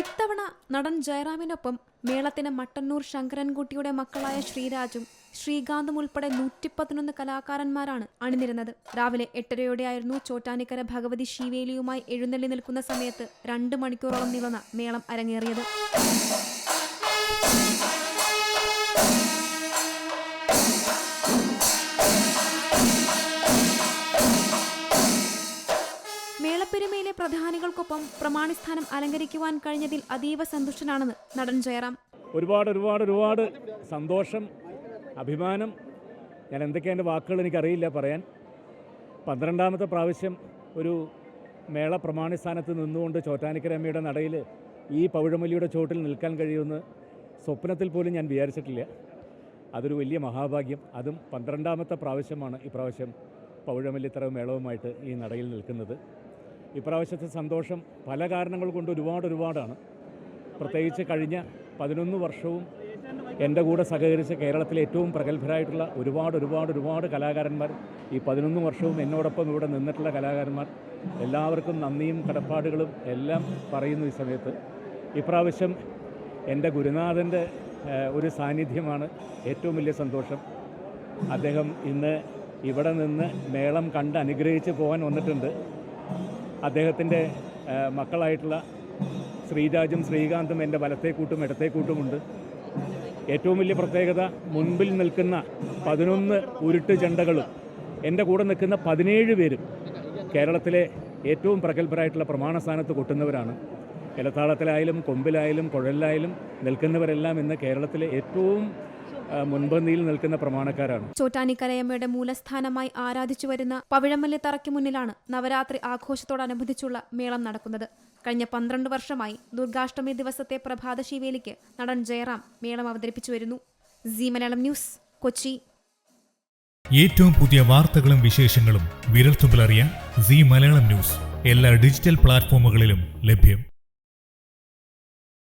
ഇത്തവണ നടൻ ജയറാമിനൊപ്പം മേളത്തിന് മട്ടന്നൂർ ശങ്കരൻകുട്ടിയുടെ മക്കളായ ശ്രീരാജും ശ്രീകാന്തും ഉൾപ്പെടെ നൂറ്റി പതിനൊന്ന് കലാകാരന്മാരാണ് അണിനിരുന്നത്. രാവിലെ എട്ടരയോടെയായിരുന്നു ചോറ്റാനിക്കര ഭഗവതി ശിവേലിയുമായി എഴുന്നള്ളി നിൽക്കുന്ന സമയത്ത് രണ്ട് മണിക്കൂറോളം നീളുന്ന മേളം അരങ്ങേറിയത്. മേളപ്പെരുമയിലെ പ്രധാനികൾക്കൊപ്പം പ്രമാണിസ്ഥാനം അലങ്കരിക്കുവാൻ കഴിഞ്ഞതിൽ അതീവ സന്തുഷ്ടനാണെന്ന് നടൻ ജയറാം. ഒരുപാട് ഒരുപാട് ഒരുപാട് സന്തോഷം അഭിമാനം. ഞാൻ എന്തൊക്കെയാണ് എന്റെ വാക്കുകൾ എനിക്കറിയില്ല പറയാൻ. പന്ത്രണ്ടാമത്തെ പ്രാവശ്യം ഒരു മേള പ്രമാണിസ്ഥാനത്ത് നിന്നുകൊണ്ട് ചോറ്റാനിക്കരമ്മയുടെ നടയിൽ ഈ പവിഴമല്ലിയുടെ ചോട്ടിൽ നിൽക്കാൻ കഴിയുമെന്ന് സ്വപ്നത്തിൽ പോലും ഞാൻ വിചാരിച്ചിട്ടില്ല. അതൊരു വലിയ മഹാഭാഗ്യം. അതും പന്ത്രണ്ടാമത്തെ പ്രാവശ്യമാണ് ഇപ്രാവശ്യം പവിഴമല്ലിത്തറ മേളവുമായിട്ട് ഈ നടയിൽ നിൽക്കുന്നത്. ഇപ്രാവശ്യത്തെ സന്തോഷം പല കാരണങ്ങൾ കൊണ്ട് ഒരുപാട് ഒരുപാടാണ്. പ്രത്യേകിച്ച് കഴിഞ്ഞ പതിനൊന്ന് വർഷവും എന്റെ കൂടെ സഹകരിച്ച് കേരളത്തിലെ ഏറ്റവും പ്രഗത്ഭരായിട്ടുള്ള ഒരുപാട് ഒരുപാട് ഒരുപാട് കലാകാരന്മാർ ഈ പതിനൊന്ന് വർഷവും എന്നോടൊപ്പം ഇവിടെ നിന്നിട്ടുള്ള കലാകാരന്മാർ എല്ലാവർക്കും നന്ദിയും കടപ്പാടുകളും എല്ലാം പറയുന്നു ഈ സമയത്ത്. ഇപ്രാവശ്യം എന്റെ ഗുരുനാഥന്റെ ഒരു സാന്നിധ്യമാണ് ഏറ്റവും വലിയ സന്തോഷം. അദ്ദേഹം ഇന്ന് ഇവിടെ നിന്ന് മേളം കണ്ട് അനുഗ്രഹിച്ച് പോകാൻ വന്നിട്ടുണ്ട്. അദ്ദേഹത്തിന്റെ മക്കളായിട്ടുള്ള ശ്രീരാജും ശ്രീകാന്തും എന്റെ വലത്തേ കൂട്ടും കൂട്ടുമുണ്ട് ഏറ്റവും വലിയ പ്രത്യേകത മുൻപിൽ നിൽക്കുന്ന പതിനൊന്ന് ഉരുട്ട് ചെണ്ടകളും എന്റെ കൂടെ നിൽക്കുന്ന പതിനേഴ് പേരും കേരളത്തിലെ ഏറ്റവും പ്രഗത്ഭരായിട്ടുള്ള പ്രമാണ സ്ഥാനത്ത് കൊട്ടുന്നവരാണ്. ഇലത്താളത്തിലായാലും കൊമ്പിലായാലും കുഴലിലായാലും നിൽക്കുന്നവരെല്ലാം ഇന്ന് കേരളത്തിലെ ഏറ്റവും മുൻപന്തിയിൽ നിൽക്കുന്ന പ്രമാണക്കാരാണ്. ചോറ്റാനിക്കരയമ്മയുടെ മൂലസ്ഥാനമായി ആരാധിച്ചു വരുന്ന പവിഴമല്ലി തറയ്ക്ക് മുന്നിലാണ് നവരാത്രി ആഘോഷത്തോടനുബന്ധിച്ചുള്ള മേളം നടക്കുന്നത്. കഴിഞ്ഞ പന്ത്രണ്ട് വർഷമായി ദുർഗാഷ്ടമി ദിവസത്തെ പ്രഭാത ശിവേലിക്ക് നടൻ ജയറാം മേളം അവതരിപ്പിച്ചു വരുന്നു. C Malayalam news Kochi. ഏറ്റവും പുതിയ വാർത്തകളും വിശേഷങ്ങളും വിരൽത്തുമ്പിലറിയാൻ സി മലയാളം ന്യൂസ്. എല്ലാ ഡിജിറ്റൽ പ്ലാറ്റ്ഫോമുകളിലും ലഭ്യം.